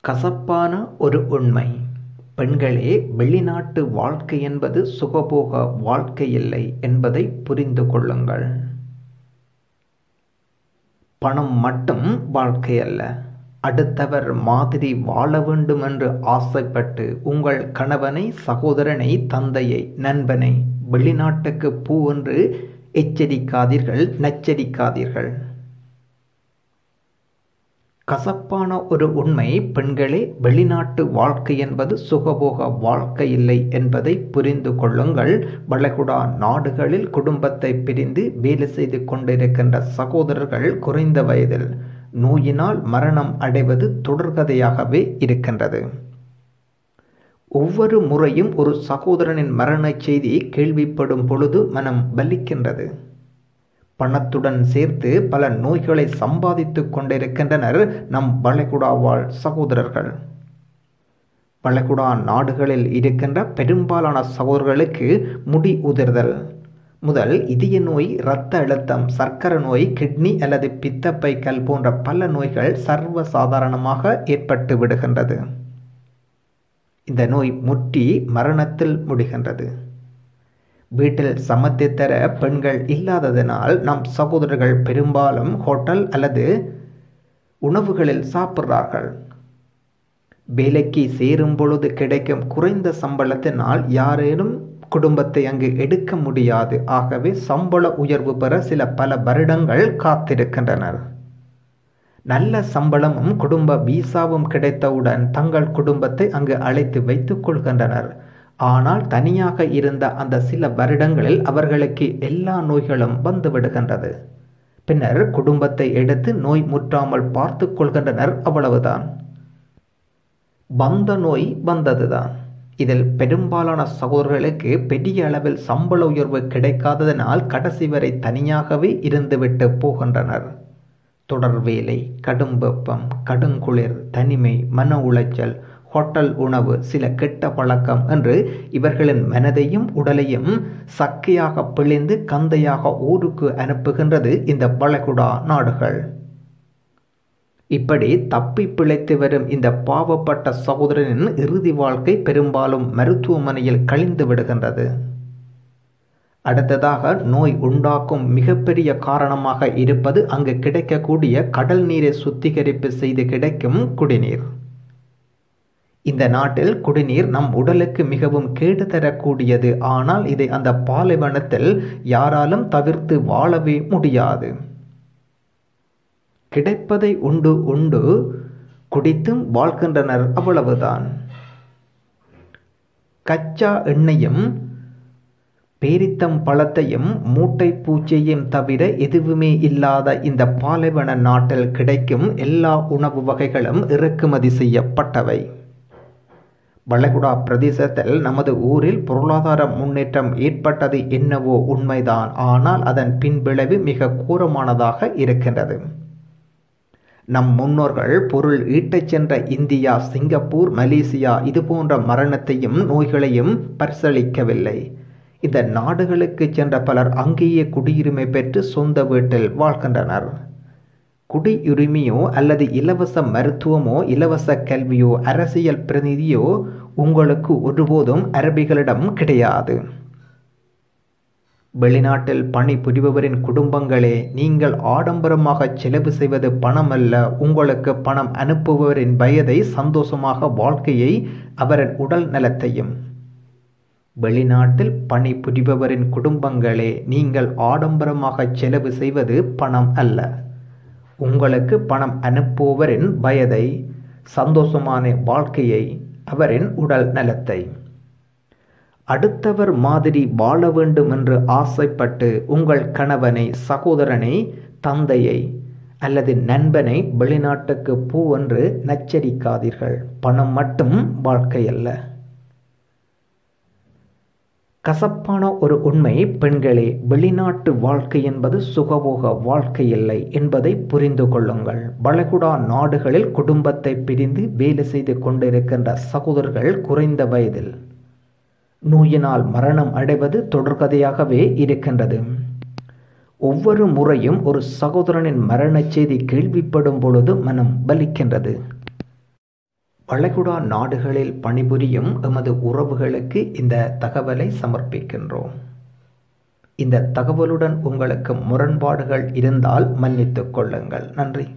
கசப்பான ஒரு உண்மை. பெண்களே வெளிநாட்டு வாழ்க்கை என்பது சுகபோக வாழ்க்கையில்லை என்பதை புரிந்து கொள்ளுங்கள். பணம் மட்டும் வாழ்க்கை அல்ல. அடுத்தவர் மாதிரி வாழ வேண்டும் என்று ஆசைப்பட்டு உங்கள் கணவனை சகோதரனை தந்தையை நண்பனை வெளிநாட்டுக்கு பூ என்று எச்சரிக்காதீர்கள் நச்சரிக்காதீர்கள். கசப்பான ஒரு உண்மை பெண்களே வெளிநாட்டு வாழ்க்கை என்பது சுகபோக வாழ்க்கை இல்லை என்பதை புரிந்து கொள்ளுங்கள். வளைகுடா நாடுகளில் குடும்பத்தை பிரிந்து வேலை செய்து கொண்டிருக்கின்ற சகோதரர்கள் குறைந்த வயதில் நோயினால் மரணம் அடைவது தொடர்கதையாகவே இருக்கின்றது. ஒவ்வொரு முறையும் ஒரு சகோதரனின் மரண செய்தி கேள்விப்படும் பொழுது மனம் வலிக்கின்றது. பணத்துடன் சேர்த்து பல நோய்களை சம்பாதித்து கொண்டிருக்கின்றனர் நம் வளைகுடாவாழ் சகோதரர்கள். வளைகுடா நாடுகளில் இருக்கின்ற பெரும்பாலான சகோதரர்களுக்கு முடி உதிர்தல். முதல் இதய நோய் இரத்த அழுத்தம் சர்க்கரை நோய் கிட்னி அல்லது பித்தப்பை கல் போன்ற பல நோய்கள் சர்வ சாதாரணமாக ஏற்பட்டு விடுகின்றது. இந்த நோய் முற்றி மரணத்தில் முடிகின்றது. வீட்டில் சமத்தித்தர தர பெண்கள் இல்லாததினால் நம் சகோதரர்கள் பெரும்பாலும் ஹோட்டல் அல்லது உணவுகளில் சாப்பிட்றார்கள். வேலைக்கு சேரும் பொழுது கிடைக்கும் குறைந்த சம்பளத்தினால் யாரேனும் குடும்பத்தை அங்கு எடுக்க முடியாது. ஆகவே சம்பள உயர்வு பெற சில பல வருடங்கள் காத்திருக்கின்றனர். நல்ல சம்பளமும் குடும்ப வீசாவும் கிடைத்தவுடன் தங்கள் குடும்பத்தை அங்கு அழைத்து வைத்துக் கொள்கின்றனர். ஆனால் தனியாக இருந்த அந்த சில வருடங்களில் அவர்களுக்கு எல்லா நோய்களும் வந்து விடுகின்றது. பின்னர் குடும்பத்தை எடுத்து நோய் முற்றாமல் பார்த்து கொள்கின்றனர் அவ்வளவுதான். வந்த நோய் வந்ததுதான். இதில் பெரும்பாலான சகோதரர்களுக்கு பெரிய அளவில் சம்பள உயர்வு கிடைக்காததனால் கடைசி வரை தனியாகவே இருந்துவிட்டு போகின்றனர். தொடர் வேலை கடும் வெப்பம் கடுங்குளிர் தனிமை மன உளைச்சல் ஹோட்டல் உணவு சில கெட்ட பழக்கம் என்று இவர்களின் மனதையும் உடலையும் சக்கையாக பிழிந்து கந்தையாக ஊருக்கு அனுப்புகின்றது இந்த வளைகுடா நாடுகள். இப்படி தப்பி பிழைத்து வரும் இந்த பாவப்பட்ட சகோதரனின் இறுதி வாழ்க்கை பெரும்பாலும் மருத்துவமனையில் கழிந்து விடுகின்றது. அடுத்ததாக நோய் உண்டாக்கும் மிகப்பெரிய காரணமாக இருப்பது அங்கு கிடைக்கக்கூடிய கடல் நீரை சுத்திகரிப்பு செய்து கிடைக்கும் குடிநீர். இந்த நாட்டில் குடிநீர் நம் உடலுக்கு மிகவும் கேடு தரக்கூடியது. ஆனால் இதை அந்த பாலைவனத்தில் யாராலும் தவிர்த்து வாழவே முடியாது. கிடைப்பதை உண்டு உண்டு குடித்தும் வாழ்கின்றனர் அவ்வளவுதான். கச்சா எண்ணெயும் பேரித்தம் பழத்தையும் மூட்டை பூச்சியையும் தவிர எதுவுமே இல்லாத இந்த பாலைவன நாட்டில் கிடைக்கும் எல்லா உணவு வகைகளும் இறக்குமதி செய்யப்பட்டவை. வளைகுடா பிரதேசத்தில் நமது ஊரில் பொருளாதார முன்னேற்றம் ஏற்பட்டது என்னவோ உண்மைதான். ஆனால் அதன் பின்விளைவு மிக கூரமானதாக இருக்கின்றது. நம் முன்னோர்கள் பொருள் ஈட்டச் சென்ற இந்தியா சிங்கப்பூர் மலேசியா இது போன்ற மரணத்தையும் நோய்களையும் பரிசளிக்கவில்லை இந்த நாடுகளுக்கு சென்ற பலர் அங்கேயே குடியுரிமை பெற்று சொந்த வீட்டில் வாழ்கின்றனர். குடியுரிமையோ அல்லது இலவச மருத்துவமோ இலவச கல்வியோ அரசியல் பிரதிநிதியோ உங்களுக்கு ஒருபோதும் அரபிகளிடம் கிடையாது. வெளிநாட்டில் பணி புரிபவரின் குடும்பங்களே நீங்கள் ஆடம்பரமாக செலவு செய்வது பணம் அல்ல உங்களுக்கு பணம் அனுப்புபவரின் வயதை சந்தோஷமாக வாழ்க்கையை அவரின் உடல் நலத்தையும். வெளிநாட்டில் பணி புரிபவரின் குடும்பங்களே நீங்கள் ஆடம்பரமாக செலவு செய்வது பணம் அல்ல. உங்களுக்கு பணம் அனுப்புபவரின் வயதை சந்தோஷமான வாழ்க்கையை அவரின் உடல் நலத்தை. அடுத்தவர் மாதிரி வாழ வேண்டும் என்று ஆசைப்பட்டு உங்கள் கணவனை சகோதரனை தந்தையை அல்லது நண்பனை வெளிநாட்டுக்கு பூ என்று நச்சரிக்காதீர்கள். பணம் மட்டும் வாழ்க்கை அல்ல. கசப்பான ஒரு உண்மை பெண்களே வெளிநாட்டு வாழ்க்கை என்பது சுகபோக வாழ்க்கை இல்லை என்பதை புரிந்து கொள்ளுங்கள். வளைகுடா நாடுகளில் குடும்பத்தை பிரிந்து வேலை செய்து கொண்டிருக்கின்ற சகோதரர்கள் குறைந்த வயதில் நோயினால் மரணம் அடைவது தொடர்கதையாகவே இருக்கின்றது. ஒவ்வொரு முறையும் ஒரு சகோதரனின் மரணச் செய்தி கேள்விப்படும் பொழுது மனம் வலிக்கின்றது. வளைகுடா நாடுகளில் பணிபுரியும் எமது உறவுகளுக்கு இந்த தகவலை சமர்ப்பிக்கின்றோம். இந்த தகவலுடன் உங்களுக்கு முரண்பாடுகள் இருந்தால் மன்னித்துக் கொள்ளுங்கள். நன்றி.